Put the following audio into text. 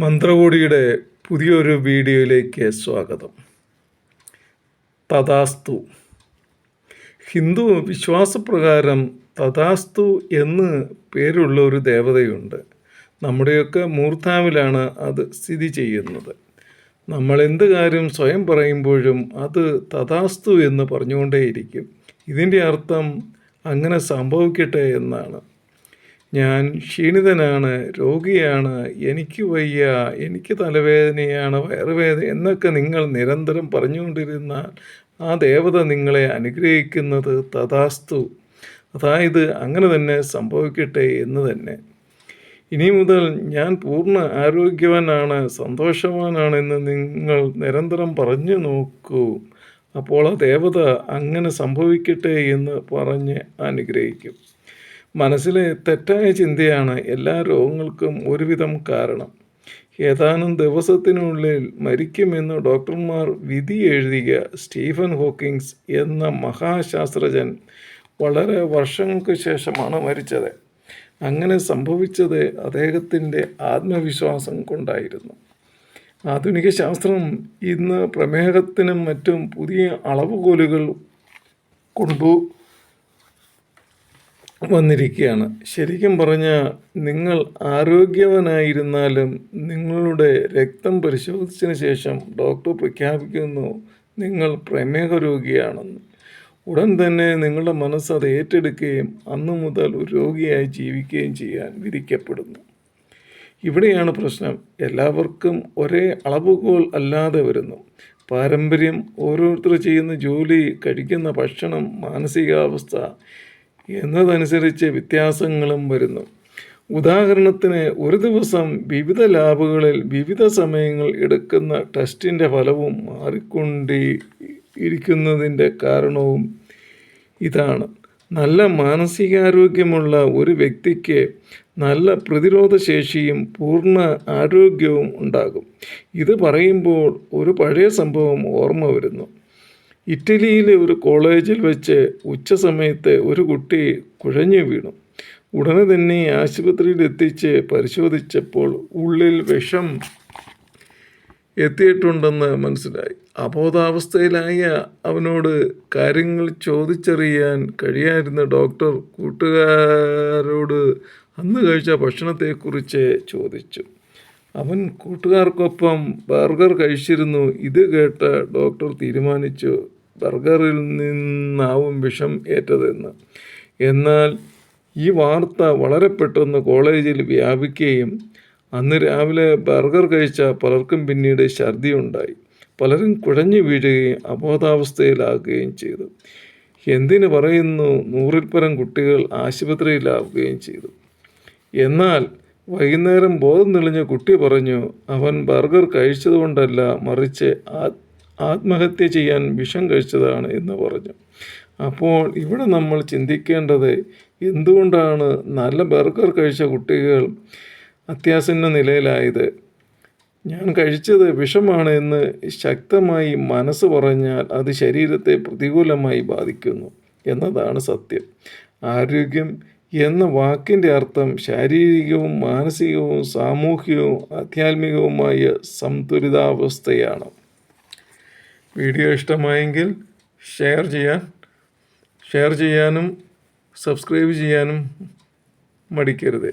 മന്ത്രകോടിയുടെ പുതിയൊരു വീഡിയോയിലേക്ക് സ്വാഗതം. തഥാസ്തു. ഹിന്ദു വിശ്വാസപ്രകാരം തഥാസ്തു എന്ന് പേരുള്ള ഒരു ദേവതയുണ്ട്. നമ്മുടെയൊക്കെ മൂർധാവിലാണ് അത് സ്ഥിതി ചെയ്യുന്നത്. നമ്മൾ എന്ത് കാര്യം സ്വയം പറയുമ്പോഴും അത് തഥാസ്തു എന്ന് പറഞ്ഞുകൊണ്ടേയിരിക്കും. ഇതിന്റെ അർത്ഥം അങ്ങനെ സംഭവിക്കട്ടെ എന്നാണ്. ഞാൻ ക്ഷീണിതനാണ് രോഗിയാണ് എനിക്ക് വയ്യ എനിക്ക് തലവേദനയാണ് വയറുവേദന എന്നൊക്കെ നിങ്ങൾ നിരന്തരം പറഞ്ഞുകൊണ്ടിരുന്നാൽ ആ ദേവത നിങ്ങളെ അനുഗ്രഹിക്കുന്നത് തഥാസ്തു. അതായത് അങ്ങനെ തന്നെ സംഭവിക്കട്ടെ എന്ന് തന്നെ. ഇനി മുതൽ ഞാൻ പൂർണ ആരോഗ്യവാനാണ് സന്തോഷവാനാണെന്ന് നിങ്ങൾ നിരന്തരം പറഞ്ഞു നോക്കൂ. അപ്പോൾ ആ ദേവത അങ്ങനെ സംഭവിക്കട്ടെ എന്ന് പറഞ്ഞ് അനുഗ്രഹിക്കും. മനസ്സിലെ തെറ്റായ ചിന്തയാണ് എല്ലാ രോഗങ്ങൾക്കും ഒരുവിധം കാരണം. ഏതാനും ദിവസത്തിനുള്ളിൽ മരിക്കുമെന്ന് ഡോക്ടർമാർ വിധി എഴുതിയ സ്റ്റീഫൻ ഹോക്കിങ്സ് എന്ന മഹാശാസ്ത്രജ്ഞൻ വളരെ വർഷങ്ങൾക്ക് ശേഷമാണ് മരിച്ചത്. അങ്ങനെ സംഭവിച്ചത് അദ്ദേഹത്തിന്റെ ആത്മവിശ്വാസം കൊണ്ടായിരുന്നു. ആധുനിക ശാസ്ത്രം ഇന്ന് പ്രമേഹത്തിനും മറ്റും പുതിയ അളവുകോലുകൾ കൊണ്ടു വന്നിരിക്കുകയാണ്. ശരിക്കും പറഞ്ഞാൽ നിങ്ങൾ ആരോഗ്യവനായിരുന്നാലും നിങ്ങളുടെ രക്തം പരിശോധിച്ചതിന് ശേഷം ഡോക്ടർ പ്രഖ്യാപിക്കുന്നു നിങ്ങൾ പ്രമേഹ രോഗിയാണെന്ന്. ഉടൻ തന്നെ നിങ്ങളുടെ മനസ്സ് അത് ഏറ്റെടുക്കുകയും അന്നു മുതൽ ഒരു രോഗിയായി ജീവിക്കുകയും ചെയ്യാൻ വിധിക്കപ്പെടുന്നു. ഇവിടെയാണ് പ്രശ്നം. എല്ലാവർക്കും ഒരേ അളവുകോൽ അല്ലാതെ വരുന്നു. പാരമ്പര്യം ഓരോരുത്തർ ചെയ്യുന്ന ജോലി കഴിക്കുന്ന ഭക്ഷണം മാനസികാവസ്ഥ എന്നതനുസരിച്ച് വ്യത്യാസങ്ങളും വരുന്നു. ഉദാഹരണത്തിന് ഒരു ദിവസം വിവിധ ലാബുകളിൽ വിവിധ സമയങ്ങൾ എടുക്കുന്ന ടെസ്റ്റിന്റെ ഫലവും മാറിക്കൊണ്ടേ ഇരിക്കുന്നതിന്റെ കാരണവും ഇതാണ്. നല്ല മാനസികാരോഗ്യമുള്ള ഒരു വ്യക്തിക്ക് നല്ല പ്രതിരോധ ശേഷിയും പൂർണ ആരോഗ്യവും ഉണ്ടാകും. ഇത് പറയുമ്പോൾ ഒരു പഴയ സംഭവം ഓർമ്മ വരുന്നു. ഇറ്റലിയിലെ ഒരു കോളേജിൽ വെച്ച് ഉച്ച സമയത്ത് ഒരു കുട്ടി കുഴഞ്ഞു വീണു. ഉടനെ തന്നെ ആശുപത്രിയിൽ എത്തിച്ച് പരിശോധിച്ചപ്പോൾ ഉള്ളിൽ വിഷം എത്തിയിട്ടുണ്ടെന്ന് മനസ്സിലായി. അബോധാവസ്ഥയിലായ അവനോട് കാര്യങ്ങൾ ചോദിച്ചറിയാൻ കഴിയായിരുന്ന ഡോക്ടർ കൂട്ടുകാരോട് അന്ന് കഴിച്ച ഭക്ഷണത്തെക്കുറിച്ച് ചോദിച്ചു. അവൻ കൂട്ടുകാർക്കൊപ്പം ബർഗർ കഴിച്ചിരുന്നു. ഇത് കേട്ട ഡോക്ടർ തീരുമാനിച്ചു ബർഗറിൽ നിന്നാവും വിഷം ഏറ്റതെന്ന്. എന്നാൽ ഈ വാർത്ത വളരെ പെട്ടെന്ന് കോളേജിൽ വ്യാപിക്കുകയും അന്ന് രാവിലെ ബർഗർ കഴിച്ച പലർക്കും പിന്നീട് ഛർദി ഉണ്ടായി പലരും കുഴഞ്ഞു വീഴുകയും അബോധാവസ്ഥയിലാകുകയും ചെയ്തു. എന്തിനു പറയുന്നു? നൂറിൽ പരം കുട്ടികൾ ആശുപത്രിയിലാവുകയും ചെയ്തു. എന്നാൽ വൈകുന്നേരം ബോധം തെളിഞ്ഞ കുട്ടി പറഞ്ഞു അവൻ ബർഗർ കഴിച്ചതുകൊണ്ടല്ല മറിച്ച് ആത്മഹത്യ ചെയ്യാൻ വിഷം കഴിച്ചതാണ് എന്ന് പറഞ്ഞു. അപ്പോൾ ഇവിടെ നമ്മൾ ചിന്തിക്കേണ്ടത് എന്തുകൊണ്ടാണ് നല്ല ബർഗർ കഴിച്ച കുട്ടികൾ അത്യാസന്ന നിലയിലായത്? ഞാൻ കഴിച്ചത് വിഷമാണ് എന്ന് ശക്തമായി മനസ്സ് പറഞ്ഞാൽ അത് ശരീരത്തെ പ്രതികൂലമായി ബാധിക്കുന്നു എന്നതാണ് സത്യം. ആരോഗ്യം എന്ന വാക്കിന്റെ അർത്ഥം ശാരീരികവും മാനസികവും സാമൂഹികവും ആധ്യാത്മികവുമായ സന്തുലിതാവസ്ഥയാണ് വീഡിയോ ഇഷ്ടമായെങ്കിൽ ഷെയർ ചെയ്യാൻ ഷെയർ ചെയ്യാനും സബ്സ്ക്രൈബ് ചെയ്യാനും മടിക്കരുത്.